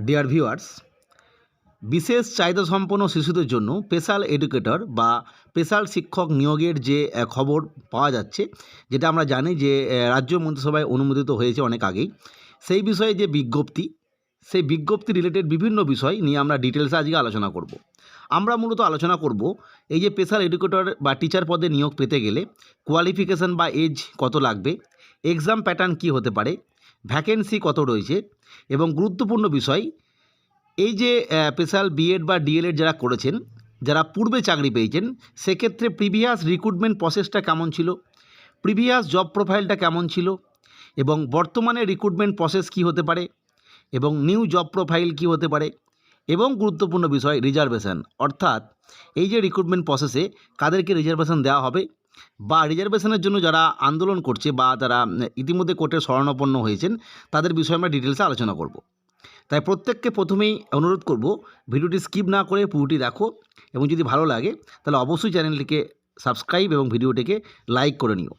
Dear viewers বিশেষ চাহিদা সম্পন্ন শিশুদের জন্য স্পেশাল এডুকেটর বা স্পেশাল শিক্ষক নিয়োগের যে খবর পাওয়া যাচ্ছে, যেটা আমরা জানি যে রাজ্য মন্ত্রিসভায় অনুমোদিত হয়েছে অনেক আগেই, সেই বিষয়ে যে বিজ্ঞপ্তি, সেই বিজ্ঞপ্তি রিলেটেড বিভিন্ন বিষয় নিয়ে আমরা ডিটেলসে আজকে আলোচনা করব। আমরা মূলত আলোচনা করব এই যে স্পেশাল এডুকেটর বা টিচার পদে নিয়োগ পেতে গেলে কোয়ালিফিকেশন বা এজ কত লাগবে এক্সাম প্যাটার্ন কী হতে পারে ভ্যাকেন্সি কত রয়েছে এবং গুরুত্বপূর্ণ বিষয়, এই যে স্পেশাল বিএড বা ডিএলএড যারা করেছেন, যারা পূর্বে চাকরি পেয়েছেন, সেক্ষেত্রে প্রিভিয়াস রিক্রুটমেন্ট প্রসেসটা কেমন ছিল? প্রিভিয়াস জব প্রোফাইলটা কেমন ছিল? এবং বর্তমানে রিক্রুটমেন্ট প্রসেস কী হতে পারে? এবং নিউ জব প্রোফাইল কী হতে পারে? এবং গুরুত্বপূর্ণ বিষয় রিজার্ভেশন অর্থাৎ, এই যে রিক্রুটমেন্ট প্রসেসে কাদেরকে রিজার্ভেশন দেওয়া হবে? বা রিজার্ভেশনের জন্য যারা আন্দোলন করছে বা যারা ইতিমধ্যে কোর্টে শরণাপন্ন হয়েছেন, তাদের বিষয়ে আমরা ডিটেলসে আলোচনা করব। তাই প্রত্যেককে প্রথমেই অনুরোধ করব, ভিডিওটি স্কিপ না করে পুরোটি দেখো এবং যদি ভালো লাগে, তাহলে অবশ্যই চ্যানেলটিকে সাবস্ক্রাইব এবং ভিডিওটিকে লাইক করে নিও।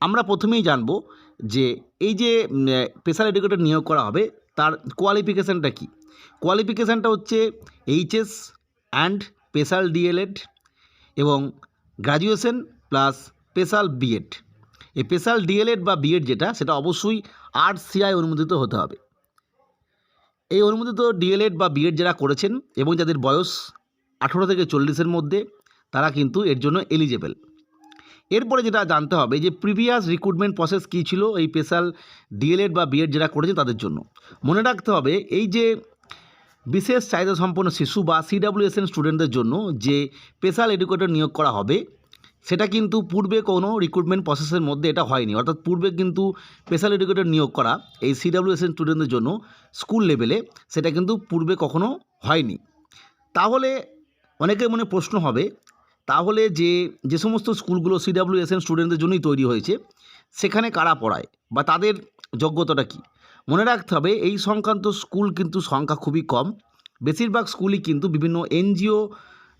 আমরা প্রথমেই জানব যে এই যে স্পেশাল এডুকেটর নিয়োগ করা হবে, তার কোয়ালিফিকেশানটা কী? কোয়ালিফিকেশানটা হচ্ছে এইচএস অ্যান্ড স্পেশাল ডিএলএড এবং গ্র্যাজুয়েশন প্লাস স্পেশাল বিএড এই স্পেশাল ডিএলএড বা বিএড যেটা, সেটা অবশ্যই আর্ট সিআই অনুমোদিত হতে হবে। এই অনুমোদিত ডিএলএড বা বিএড যারা করেছেন এবং যাদের বয়স আঠেরো থেকে চল্লিশের মধ্যে, তারা কিন্তু এর জন্য এলিজেবেল এরপরে যেটা জানতে হবে যে প্রিভিয়াস রিক্রুটমেন্ট প্রসেস কী ছিল এই স্পেশাল ডিএলএড বা বিএড যারা করেছে তাদের জন্য। মনে রাখতে হবে এই যে বিশেষ চাহিদা সম্পন্ন শিশু বা সিডাব্লিউএসএন স্টুডেন্টদের জন্য যে স্পেশাল এডুকেটর নিয়োগ করা হবে সেটা কিন্তু পূর্বে কোনো রিক্রুটমেন্ট প্রসেসের মধ্যে এটা হয়নি। অর্থাৎ পূর্বে কিন্তু স্পেশাল এডুকেটর নিয়োগ করা এই সিডাব্লিউএসএন স্টুডেন্টদের জন্য স্কুল লেভেলে সেটা কিন্তু পূর্বে কখনো হয়নি। তাহলে অনেকের মনে প্রশ্ন হবে, তাহলে যে যে সমস্ত স্কুলগুলো সিডাব্লিউএসএন স্টুডেন্টদের জন্যই তৈরি হয়েছে, সেখানে কারা পড়ায় বা তাদের যোগ্যতাটা কী? মনে রাখতে হবে এই সংক্রান্ত স্কুল কিন্তু সংখ্যা খুবই কম। বেশিরভাগ স্কুলই কিন্তু বিভিন্ন এনজিও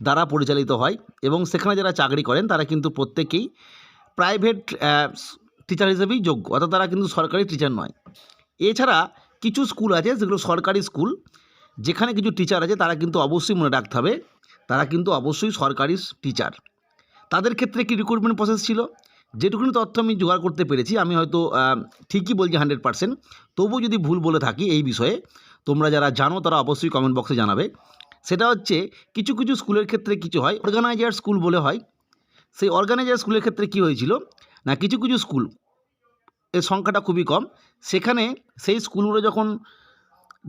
দ্বারা পরিচালিত হয় এবং সেখানে যারা চাকরি করেন, তারা কিন্তু প্রত্যেকেই প্রাইভেট টিচার হিসেবেই যোগ্য। অর্থাৎ তারা কিন্তু সরকারি টিচার নয়। এছাড়া কিছু স্কুল আছে, যেগুলো সরকারি স্কুল যেখানে কিছু টিচার আছে, তারা কিন্তু অবশ্যই মনে রাখতে হবে, তারা কিন্তু অবশ্যই সরকারি টিচার তাদের ক্ষেত্রে কি রিক্রুটমেন্ট প্রসেস ছিল? যেটুকুনি তথ্য আমি জোগাড় করতে পেরেছি, আমি হয়তো ঠিকই বলছি হান্ড্রেড পার্সেন্ট তবুও যদি ভুল বলে থাকি এই বিষয়ে, তোমরা যারা জানো, তারা অবশ্যই কমেন্ট বক্সে জানাবে। সেটা হচ্ছে কিছু কিছু স্কুলের ক্ষেত্রে কিছু হয় অর্গানাইজার স্কুল বলে হয়। সেই অর্গানাইজার স্কুলের ক্ষেত্রে কি হয়েছিল? না, কিছু কিছু স্কুলের সংখ্যাটা খুবই কম। সেখানে সেই স্কুলগুলো যখন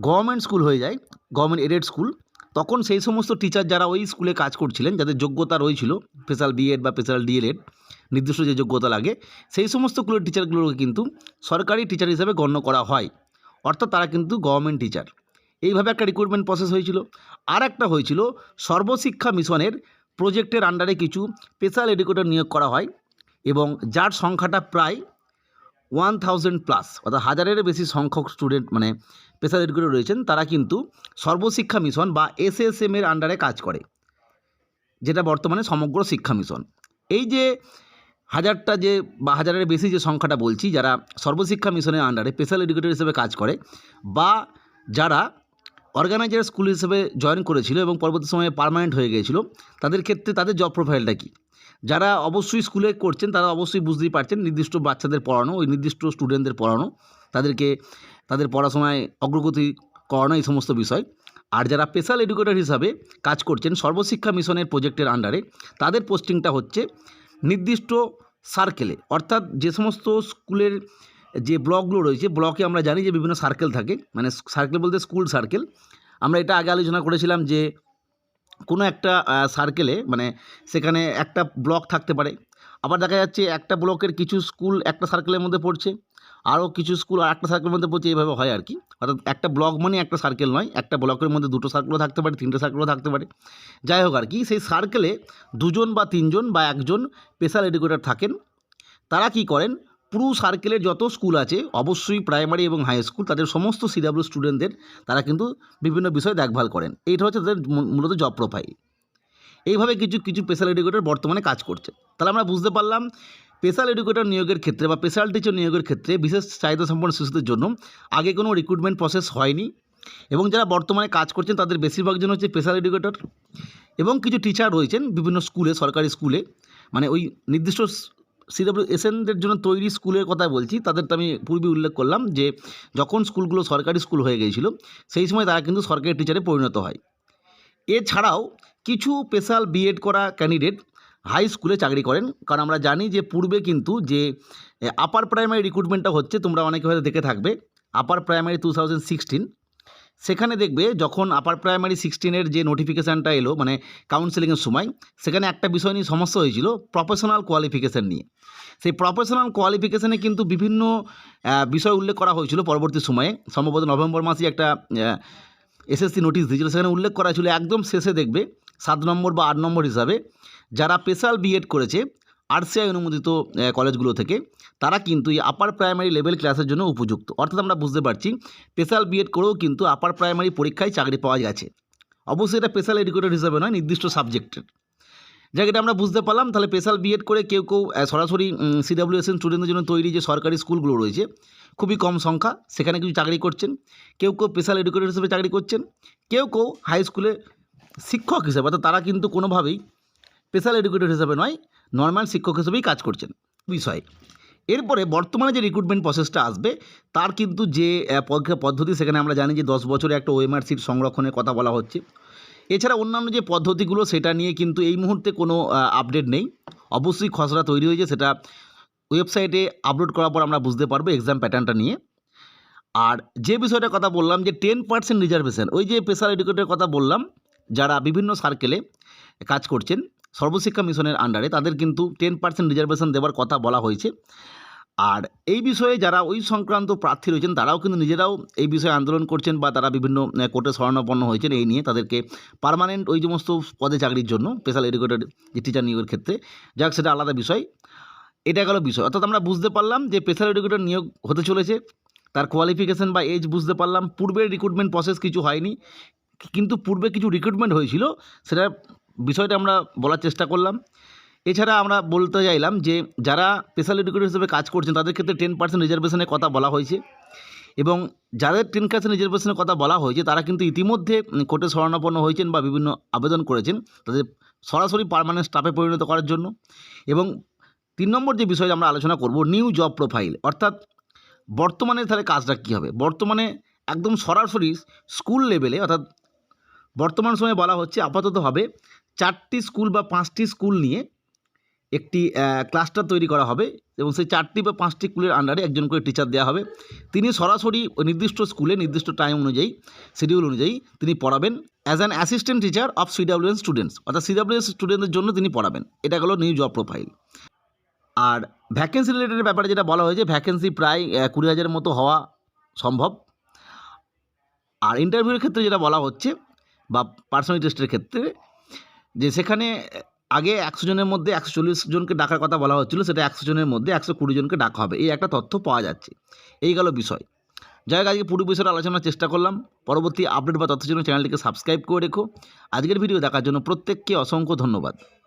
গভর্নমেন্ট স্কুল হয়ে যায় গভর্নমেন্ট এডেড স্কুল তখন সেই সমস্ত টিচার যারা ওই স্কুলে কাজ করছিলেন, যাদের যোগ্যতা রয়েছিল স্পেশাল বিএড বা স্পেশাল ডিএলএড নির্দিষ্ট যে যোগ্যতা লাগে, সেই সমস্ত স্কুলের টিচারগুলোকে কিন্তু সরকারি টিচার হিসেবে গণ্য করা হয়। অর্থাৎ তারা কিন্তু গভর্নমেন্ট টিচার এইভাবে একটা রিক্রুটমেন্ট প্রসেস হয়েছিল। আর একটা হয়েছিল, সর্বশিক্ষা মিশনের প্রজেক্টের আন্ডারে কিছু স্পেশাল এডুকেটর নিয়োগ করা হয় এবং যার সংখ্যাটা প্রায় ওয়ান থাউজেন্ড প্লাস অর্থাৎ হাজারের বেশি সংখ্যক স্টুডেন্ট মানে স্পেশাল এডুকেটর রয়েছেন, তারা কিন্তু সর্বশিক্ষা মিশন বা এসএসএম এর আন্ডারে কাজ করে, যেটা বর্তমানে সমগ্র শিক্ষা মিশন। এই যে হাজারটা যে বা হাজারের বেশি যে সংখ্যাটা বলছি, যারা সর্বশিক্ষা মিশনের আন্ডারে স্পেশাল এডুকেটর হিসেবে কাজ করে বা যারা অর্গানাইজার স্কুল হিসেবে জয়েন করেছিল এবং পরবর্তী সময়ে পার্মানেন্ট হয়ে গিয়েছিল। তাদের ক্ষেত্রে তাদের জব প্রোফাইলটা কী? যারা অবশ্যই স্কুলে করছেন, তারা অবশ্যই বুঝতেই পারছেন নির্দিষ্ট বাচ্চাদের পড়ানো, ওই নির্দিষ্ট স্টুডেন্টদের পড়ানো, তাদেরকে তাদের পড়াশোনায় অগ্রগতি করানো, এই সমস্ত বিষয়। আর যারা স্পেশাল এডুকেটর হিসাবে কাজ করছেন, সর্বশিক্ষা মিশনের প্রজেক্টের আন্ডারে তাদের পোস্টিংটা হচ্ছে নির্দিষ্ট সার্কেলে অর্থাৎ যে সমস্ত স্কুলের যে ব্লকগুলো রয়েছে, ব্লকে আমরা জানি যে বিভিন্ন সার্কেল থাকে মানে সার্কেল বলতে স্কুল সার্কেল আমরা এটা আগে আলোচনা করেছিলাম যে কোনো একটা সার্কেলে মানে সেখানে একটা ব্লক থাকতে পারে। আবার দেখা যাচ্ছে একটা ব্লকের কিছু স্কুল একটা সার্কেলের মধ্যে পড়ছে, আরও কিছু স্কুল আর একটা সার্কেলের মধ্যে পড়ছে, এইভাবে হয় আর কি। অর্থাৎ একটা ব্লক মানে একটা সার্কেল নয়, একটা ব্লকের মধ্যে দুটো সার্কেলও থাকতে পারে, তিনটে সার্কেলও থাকতে পারে। যাই হোক আর কি, সেই সার্কেলে দুজন বা তিনজন বা একজন স্পেশাল এডুকেটর থাকেন। তারা কি করেন? পুরো সার্কেলের যত স্কুল আছে, অবশ্যই প্রাইমারি এবং হাই স্কুল তাদের সমস্ত সিডাব্লিউ স্টুডেন্টদের তারা কিন্তু বিভিন্ন বিষয় দেখভাল করেন। এইটা হচ্ছে তাদের মূলত জব প্রোফাইল এইভাবে কিছু কিছু স্পেশাল এডুকেটর বর্তমানে কাজ করছে। তাহলে আমরা বুঝতে পারলাম স্পেশাল এডুকেটর নিয়োগের ক্ষেত্রে বা স্পেশাল টিচার নিয়োগের ক্ষেত্রে বিশেষ চাহিদা সম্পন্ন শিশুদের জন্য আগে কোনো রিক্রুটমেন্ট প্রসেস হয়নি এবং যারা বর্তমানে কাজ করছেন তাদের বেশিরভাগ জন হচ্ছে স্পেশাল এডুকেটর এবং কিছু টিচার রয়েছেন বিভিন্ন স্কুলে সরকারি স্কুলে মানে ওই নির্দিষ্ট সিডব্লিউ এসএনদের জন্য তৈরি স্কুলের কথা বলছি তাদের তো আমি পূর্বে উল্লেখ করলাম যে, যখন স্কুলগুলো সরকারি স্কুল হয়ে গিয়েছিল, সেই সময় তারা কিন্তু সরকারি টিচারে পরিণত হয়। এছাড়াও কিছু স্পেশাল বিএড করা ক্যান্ডিডেট হাই স্কুলে চাকরি করেন, কারণ আমরা জানি যে পূর্বে কিন্তু যে আপার প্রাইমারি রিক্রুটমেন্টটা হচ্ছে, তোমরা অনেকে হয়তো দেখে থাকবে upper primary two thousand sixteen সেখানে দেখবে যখন আপার প্রাইমারি সিক্সটিনের যে নোটিফিকেশানটা এলো মানে কাউন্সেলিংয়ের সময়, সেখানে একটা বিষয় নিয়ে সমস্যা হয়েছিল প্রফেশনাল কোয়ালিফিকেশান নিয়ে। সেই প্রফেশনাল কোয়ালিফিকেশানে কিন্তু বিভিন্ন বিষয় উল্লেখ করা হয়েছিল পরবর্তী সময়ে। সম্ভবত নভেম্বর মাসে একটা এসএসসি নোটিশ দিয়েছিল। সেখানে উল্লেখ করা ছিল, একদম শেষে দেখবে, সাত নম্বর বা আট নম্বর হিসাবে, যারা স্পেশাল বিএড করেছে আরসিআই অনুমোদিত কলেজগুলো থেকে, তারা কিন্তু এই আপার প্রাইমারি লেভেল ক্লাসের জন্য উপযুক্ত। অর্থাৎ আমরা বুঝতে পারছি স্পেশাল বিএড করেও কিন্তু আপার প্রাইমারি পরীক্ষায় চাকরি পাওয়া গেছে। অবশ্যই এটা স্পেশাল এডুকেটর হিসাবে নয়, নির্দিষ্ট সাবজেক্টের যাক, এটা আমরা বুঝতে পারলাম। তাহলে স্পেশাল বিএড করে কেউ কেউ সরাসরি সিডাব্লিউএসএন স্টুডেন্টদের জন্য তৈরি যে সরকারি স্কুলগুলো রয়েছে, খুবই কম সংখ্যা, সেখানে কিছু চাকরি করছেন। কেউ কেউ স্পেশাল এডুকেটর হিসেবে চাকরি করছেন। কেউ কেউ হাই স্কুলে শিক্ষক হিসেবে, অর্থাৎ তারা কিন্তু কোনোভাবেই স্পেশাল এডুকেটর হিসেবে নয় নর্মাল শিক্ষক হিসেবেই কাজ করছেন। বিষয়। এরপরে বর্তমানে যে রিক্রুটমেন্ট প্রসেসটা আসবে, তার কিন্তু যে পদ্ধতি, সেখানে আমরা জানি যে দশ বছরে একটা ওএমআর সিট সংরক্ষণের কথা বলা হচ্ছে। এছাড়া অন্যান্য যে পদ্ধতিগুলো, সেটা নিয়ে কিন্তু এই মুহূর্তে কোনো আপডেট নেই। অবশ্যই খসড়া তৈরি হয়েছে, সেটা ওয়েবসাইটে আপলোড করার পর আমরা বুঝতে পারব এক্সাম প্যাটার্নটা নিয়ে। আর যে বিষয়টার কথা বললাম, যে টেন পার্সেন্ট রিজার্ভেশন ওই যে স্পেশাল এডুকেটের কথা বললাম, যারা বিভিন্ন সার্কেলে কাজ করছেন সর্বশিক্ষা মিশনের আন্ডারে তাদের কিন্তু টেন পার্সেন্ট রিজার্ভেশন দেওয়ার কথা বলা হয়েছে। আর এই বিষয়ে যারা ওই সংক্রান্ত প্রার্থী রয়েছেন, তারাও কিন্তু নিজেরাও এই বিষয়ে আন্দোলন করছেন বা তারা বিভিন্ন কোর্টে শরণাপন্ন হয়েছেন এই নিয়ে তাদেরকে পার্মানেন্ট ওই সমস্ত পদে চাকরির জন্য স্পেশাল এডুকেটেড যে টিচার নিয়োগের ক্ষেত্রে। যাক, সেটা আলাদা বিষয়। এটা গেল বিষয়। অর্থাৎ আমরা বুঝতে পারলাম যে স্পেশাল এডুকেটর নিয়োগ হতে চলেছে, তার কোয়ালিফিকেশন বা এজ বুঝতে পারলাম, পূর্বের রিক্রুটমেন্ট প্রসেস কিছু হয়নি, কিন্তু পূর্বে কিছু রিক্রুটমেন্ট হয়েছিল, সেটা বিষয়টা আমরা বলার চেষ্টা করলাম। এছাড়া আমরা বলতে চাইলাম যে, যারা স্পেশাল এডুকেটর হিসেবে কাজ করছেন, তাদের ক্ষেত্রে টেন পার্সেন্ট রিজার্ভেশনের কথা বলা হয়েছে। এবং যাদের টেন পার্সেন্ট রিজার্ভেশনের কথা বলা হয়েছে, তারা কিন্তু ইতিমধ্যে কোর্টে শরণাপন্ন হয়েছেন বা বিভিন্ন আবেদন করেছেন তাদের সরাসরি পারমানেন্ট স্টাফে পরিণত করার জন্য। এবং তিন নম্বর যে বিষয়ে আমরা আলোচনা করব নিউ জব প্রোফাইল অর্থাৎ বর্তমানে তাহলে কাজটা কী হবে? বর্তমানে একদম সরাসরি স্কুল লেভেলে অর্থাৎ বর্তমান সময়ে বলা হচ্ছে আপাতত হবে চারটি স্কুল বা পাঁচটি স্কুল নিয়ে একটি ক্লাস্টার তৈরি করা হবে এবং সেই চারটি বা পাঁচটি স্কুলের আন্ডারে একজন করে টিচার দেওয়া হবে। তিনি সরাসরি নির্দিষ্ট স্কুলে নির্দিষ্ট টাইম অনুযায়ী শিডিউল অনুযায়ী তিনি পড়াবেন as an assistant teacher of CWS students অর্থাৎ সিডাব্লিউএস স্টুডেন্টদের জন্য তিনি পড়াবেন। এটা হলো নিউ জব প্রোফাইল আর ভ্যাকেন্সি রিলেটেড ব্যাপারে যেটা বলা হয়েছে ভ্যাকেন্সি প্রায় কুড়ি হাজারের মতো হওয়া সম্ভব। আর ইন্টারভিউর ক্ষেত্রে যেটা বলা হচ্ছে বা পার্সোনাল টেস্টের ক্ষেত্রে, যে সেখানে আগে একশো জনের মধ্যে একশো চল্লিশ জনকে ডাকার কথা বলা হচ্ছিল, সেটা একশো জনের মধ্যে একশো কুড়ি জনকে ডাকা হবে। এই একটা তথ্য পাওয়া যাচ্ছে। এই গেল বিষয়। যাই আজকে পুরো বিষয়ে আলোচনার চেষ্টা করলাম। পরবর্তী আপডেট বা তথ্যের জন্য চ্যানেলটিকে সাবস্ক্রাইব করে রেখো। আজকের ভিডিও দেখার জন্য প্রত্যেককে অসংখ্য ধন্যবাদ।